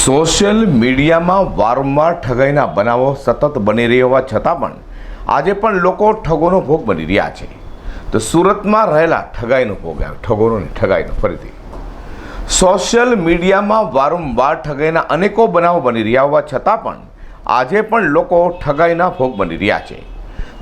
Social મીડિયામાં વારંવાર ઠગાઈના બનાવો સતત બની રહ્યા હોવા છતાં પણ આજે પણ લોકો ઠગોનો ભોગ બની રહ્યા છે. તો સુરતમાં રહેલા ઠગાઈનો ભોગ ઠગોનો ને ઠગાઈનો ફરીથી. સોશિયલ મીડિયામાં વારંવાર ઠગાઈના અનેકો બનાવો બની રહ્યા હોવા છતાં પણ આજે પણ લોકો ઠગાઈના ભોગ બની રહ્યા છે.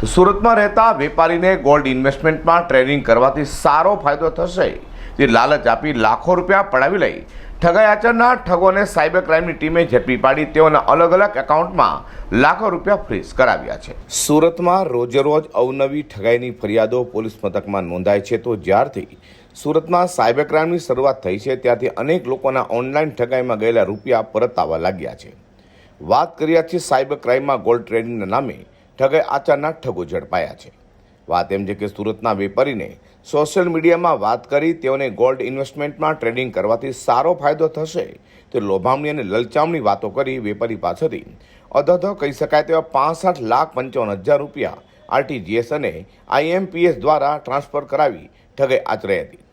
તો સુરતમાં રહેતા વેપારીને ગોલ્ડ ઇન્વેસ્ટમેન્ટમાં ટ્રેડિંગ કરવાથી સારો ફાયદો થશે. તે લાલચ આપી લાખો રૂપિયા પડાવી લઈ ઠગાઈ આચરનાર ઠગોને સાયબર ક્રાઇમની ટીમે ઝડપી પાડી તેઓના અલગ અલગ એકાઉન્ટમાં લાખો રૂપિયા ફ્રીઝ કરાવ્યા છે. સુરતમાં રોજેરોજ અવનવી ઠગાઈની ફરિયાદો પોલીસ મથકમાં નોંધાય છે તો જ્યારથી સુરતમાં સાયબર ક્રાઇમની શરૂઆત થઈ છે ત્યારથી અનેક લોકોના ઓનલાઈન ઠગાઈમાં ગયેલા રૂપિયા પરત આવવા લાગ્યા છે. વાત કર્યા છીએ સાયબર ક્રાઇમમાં ગોલ્ડ ટ્રેડિંગના નામે ઠગાઈ આચરનાર ઠગો ઝડપાયા છે. વાત એમ છે કે સુરતના વેપારીને સોશિયલ મીડિયામાં વાત કરી તેઓને ગોલ્ડ ઇન્વેસ્ટમેન્ટમાં ટ્રેડિંગ કરવાથી સારો ફાયદો થશે. તે લોભામણી અને લલચામણી વાતો કરી વેપારી પાસેથી. અધધ કહી શકાય તેવા પાસઠ લાખ પંચાવન હજાર રૂપિયા આરટીજીએસ અને આઈએમપીએસ દ્વારા ટ્રાન્સફર કરાવી ઠગાઈ આચરાઈ હતી.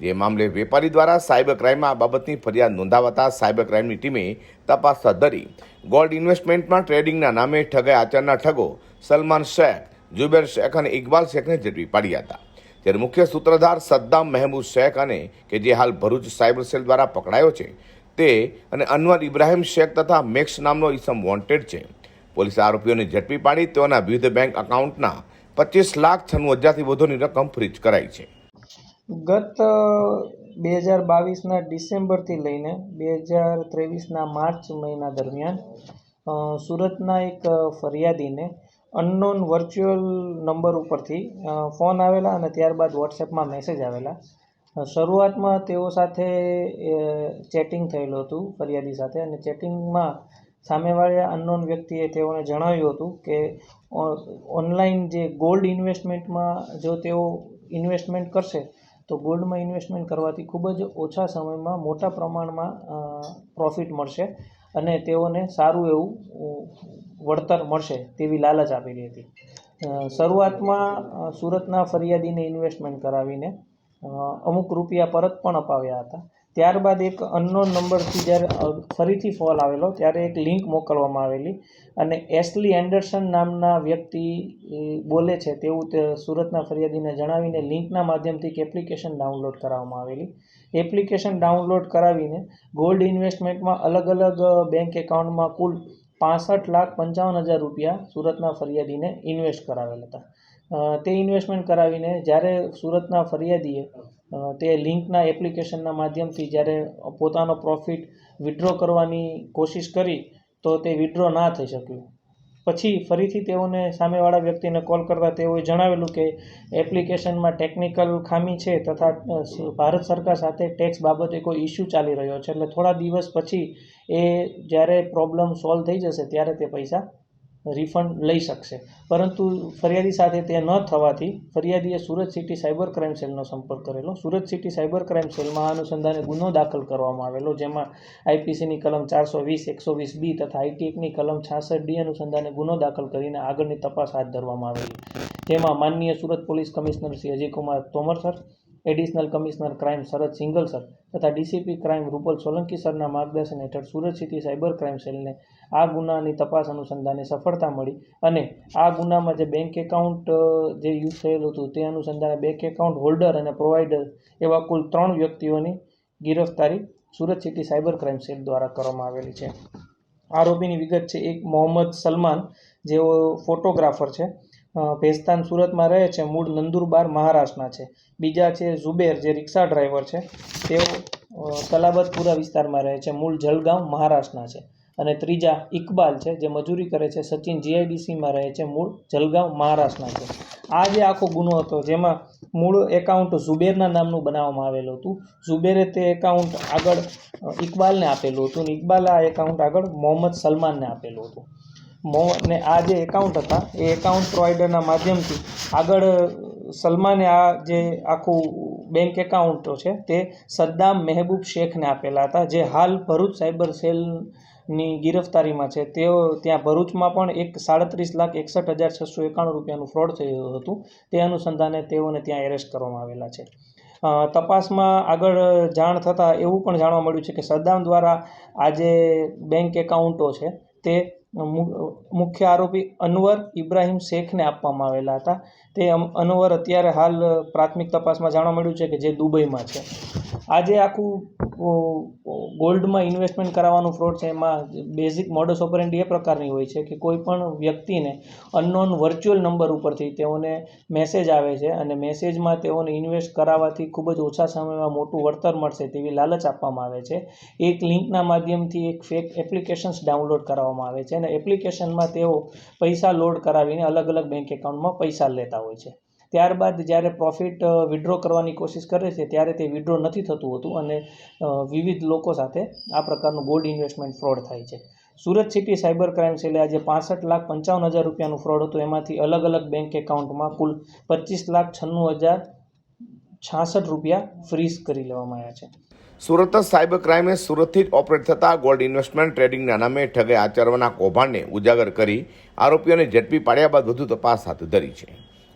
જે મામલે વેપારી દ્વારા સાયબર ક્રાઇમમાં આ બાબતની ફરિયાદ નોંધાવતા સાયબર ક્રાઇમની ટીમે તપાસ હાથ ધરી. ગોલ્ડ ઇન્વેસ્ટમેન્ટમાં ટ્રેડિંગના નામે ઠગાઈ આચરનાર ઠગો સલમાન શેખ જુબેર શેખ અને ઇકબાલ શેખને ઝડપી પાડ્યા હતા. ત્યારે મુખ્ય સૂત્રધાર સદ્દામ મહેમૂદ શેખ અને કે જે હાલ ભરૂચ સાયબર સેલ દ્વારા પકડાયો છે, તે અને અનવર ઇબ્રાહિમ શેખ તથા મેક્સ નામનો ઈસમ વોન્ટેડ છે. પોલીસે આરોપીઓને ઝડપી પાડી તેઓના વિવિધ બેંક એકાઉન્ટના પચીસ લાખ છન્નું હજારથી વધુની રકમ ફ્રીજ કરાઈ છે. ગત બે હજાર બાવીસના ડિસેમ્બરથી લઈને બે હજાર ત્રેવીસના માર્ચ મહિના દરમિયાન સુરતના એક ફરિયાદીને અનનોન વર્ચ્યુઅલ નંબર ઉપરથી ફોન આવેલા અને ત્યારબાદ વોટ્સએપમાં મેસેજ આવેલા. શરૂઆતમાં તેઓ સાથે ચેટિંગ થયેલું હતું, ફરિયાદી સાથે. અને ચેટિંગમાં સામેવાળા અનનોન વ્યક્તિએ તેઓને જણાવ્યું હતું કે ઓનલાઈન જે ગોલ્ડ ઇન્વેસ્ટમેન્ટમાં જો તેઓ ઇન્વેસ્ટમેન્ટ કરશે, તો ગોલ્ડમાં ઇન્વેસ્ટમેન્ટ કરવાથી ખૂબ જ ઓછા સમયમાં મોટા પ્રમાણમાં પ્રોફિટ મળશે. અને તેઓને સારું એવું વળતર મળશે તેવી લાલચ આપેલી હતી. શરૂઆતમાં સુરતના ફરિયાદીને ઇન્વેસ્ટમેન્ટ કરાવીને અમુક રૂપિયા પરત પણ અપાવ્યા હતા. ત્યારબાદ એક અનનોન નંબરથી જ્યારે ફરીથી ફોલ આવેલો, ત્યારે એક લિંક મોકલવામાં આવેલી અને એસ્લી એન્ડરસન નામના વ્યક્તિ બોલે છે તેવું તે સુરતના ફરિયાદીને જણાવીને લિંકના માધ્યમથી એક એપ્લિકેશન ડાઉનલોડ કરાવવામાં આવેલી. એપ્લિકેશન ડાઉનલોડ કરાવીને ગોલ્ડ ઇન્વેસ્ટમેન્ટમાં અલગ અલગ બેંક એકાઉન્ટમાં કુલ પાસઠ લાખ પંચાવન હજાર રૂપિયા સુરતના ફરિયાદીને ઇન્વેસ્ટ કરાવેલ હતા. તે ઇન્વેસ્ટમેન્ટ કરાવીને જ્યારે સુરતના ફરિયાદીએ તે લિંકના એપ્લિકેશનના માધ્યમથી જ્યારે પોતાનો પ્રોફિટ વિડ્રો કરવાની કોશિશ કરી તો તે વિડ્રો ના થઈ શક્યું. પછી ફરીથી તેઓને સામેવાળા વ્યક્તિને કોલ કરતાં તેઓએ જણાવેલું કે એપ્લિકેશનમાં ટેકનિકલ ખામી છે તથા ભારત સરકાર સાથે ટેક્સ બાબતે કોઈ ઇસ્યુ ચાલી રહ્યો છે. એટલે થોડા દિવસ પછી એ જ્યારે પ્રોબ્લેમ સોલ્વ થઈ જશે ત્યારે તે પૈસા રિફંડ લઈ શકશે. પરંતુ ફરિયાદી સાથે તે ન થવાથી ફરિયાદીએ સુરત સિટી સાયબર ક્રાઇમ સેલનો સંપર્ક કરેલો. સુરત સિટી સાયબર ક્રાઇમ સેલમાં અનુસંધાને ગુનો દાખલ કરવામાં આવેલો, જેમાં આઈપીસીની કલમ ચારસો વીસ, એકસો વીસ બી તથા આઈટી એકની કલમ છાસઠ ડી અનુસંધાને ગુનો દાખલ કરીને આગળની તપાસ હાથ ધરવામાં આવેલી. જેમાં માનનીય Surat police commissioner Shri Ajaykumar Tomar sir additional commissioner crime Sharad Singal sir તથા ડીસીપી ક્રાઇમ રૂપલ સોલંકી સરના માર્ગદર્શન હેઠળ સુરત સિટી સાયબર ક્રાઇમ સેલને આ ગુનાની તપાસ અનુસંધાને સફળતા મળી અને આ ગુનામાં જે બેંક એકાઉન્ટ જે યુઝ થયેલું હતું તે અનુસંધાને બેંક એકાઉન્ટ હોલ્ડર અને પ્રોવાઈડર એવા કુલ ત્રણ વ્યક્તિઓની ગિરફતારી Surat city cyber crime cell દ્વારા કરવામાં આવેલી છે. આરોપીની વિગત છે, એક મોહમ્મદ સલમાન, જેઓ ફોટોગ્રાફર છે. ભેસ્તાન સુરતમાં રહે છે, મૂળ નંદુરબાર મહારાષ્ટ્રના છે. બીજા છે ઝુબેર, જે રિક્ષા ડ્રાઈવર છે. તેઓ તલાબતપુરા વિસ્તારમાં રહે છે, મૂળ જલગાંવ મહારાષ્ટ્રના છે. અને ત્રીજા ઇકબાલ છે, જે મજૂરી કરે છે, સચિન જીઆઈડીસીમાં રહે છે, મૂળ જલગાંવ મહારાષ્ટ્રના છે. આ જે આખો ગુનો હતો, જેમાં મૂળ એકાઉન્ટ ઝુબેરના નામનું બનાવવામાં આવેલું હતું. ઝુબેરે તે એકાઉન્ટ આગળ ઇકબાલને આપેલું હતું. અને ઇકબાલે આ એકાઉન્ટ આગળ મોહમ્મદ સલમાનને આપેલું હતું. મો ને આ જે એકાઉન્ટ હતા, એ એકાઉન્ટ પ્રોવાઈડરના માધ્યમથી આગળ સલમાને આ જે આખું બેંક એકાઉન્ટો છે, તે સદ્દામ મહેબૂબ શેખને આપેલા હતા, જે હાલ ભરૂચ સાયબર સેલની ગિરફતારીમાં છે. તેઓ ત્યાં ભરૂચમાં પણ એક સાડત્રીસ લાખ એકસઠ હજાર છસો એકાણું રૂપિયાનું ફ્રોડ થયું હતું. તે અનુસંધાને તેઓને ત્યાં એરેસ્ટ કરવામાં આવેલા છે. તપાસમાં આગળ જાણ થતાં એવું પણ જાણવા મળ્યું છે કે સદ્દામ દ્વારા આ જે બેંક એકાઉન્ટો છે, તે મુખ્ય આરોપી અનવર ઇબ્રાહીમ શેખને આપવામાં આવેલા હતા. તે અનવર અત્યારે હાલ પ્રાથમિક તપાસમાં જાણવા મળ્યું છે કે જે દુબઈમાં છે. આજે આખું ગોલ્ડમાં ઇન્વેસ્ટમેન્ટ કરાવવાનું ફ્રોડ છે, એમાં બેઝિક મોડસ ઓપરેન્ડી એ પ્રકારની હોય છે કે કોઈ પણ વ્યક્તિને અનનોન વર્ચ્યુઅલ નંબર ઉપરથી તેઓને મેસેજ આવે છે અને મેસેજમાં તેઓને ઇન્વેસ્ટ કરાવવાથી ખૂબ જ ઓછા સમયમાં મોટું વળતર મળશે તેવી લાલચ આપવામાં આવે છે. એક લિંકના માધ્યમથી એક ફેક એપ્લિકેશન્સ ડાઉનલોડ કરાવવામાં આવે છે અને એપ્લિકેશનમાં તેઓ પૈસા લોડ કરાવીને અલગ અલગ બેંક એકાઉન્ટમાં પૈસા લેતા હોય છે. ત્યારબાદ જ્યારે પ્રોફિટ વિડ્રો કરવાની કોશિશ કરે છે, ત્યારે તે વિડ્રો નથી થતું હોતું અને વિવિધ લોકો સાથે આ પ્રકારનું ગોલ્ડ ઇન્વેસ્ટમેન્ટ ફ્રોડ થાય છે. સુરત સિટી સાયબર ક્રાઇમ સેલે આજે પાસઠ લાખ પંચાવન હજાર રૂપિયાનું ફ્રોડ હતું. એમાંથી અલગ અલગ બેંક એકાઉન્ટમાં કુલ પચીસ લાખ છન્નું હજાર છાસઠ રૂપિયા ફ્રીઝ કરી લેવામાં આવ્યા છે. સુરત સાયબર ક્રાઇમે સુરતથી જ ઓપરેટ થતા ગોલ્ડ ઇન્વેસ્ટમેન્ટ ટ્રેડિંગના નામે ઠગે આચરવાના કૌભાંડને ઉજાગર કરી આરોપીઓને ઝડપી પાડ્યા બાદ વધુ તપાસ હાથ ધરી છે.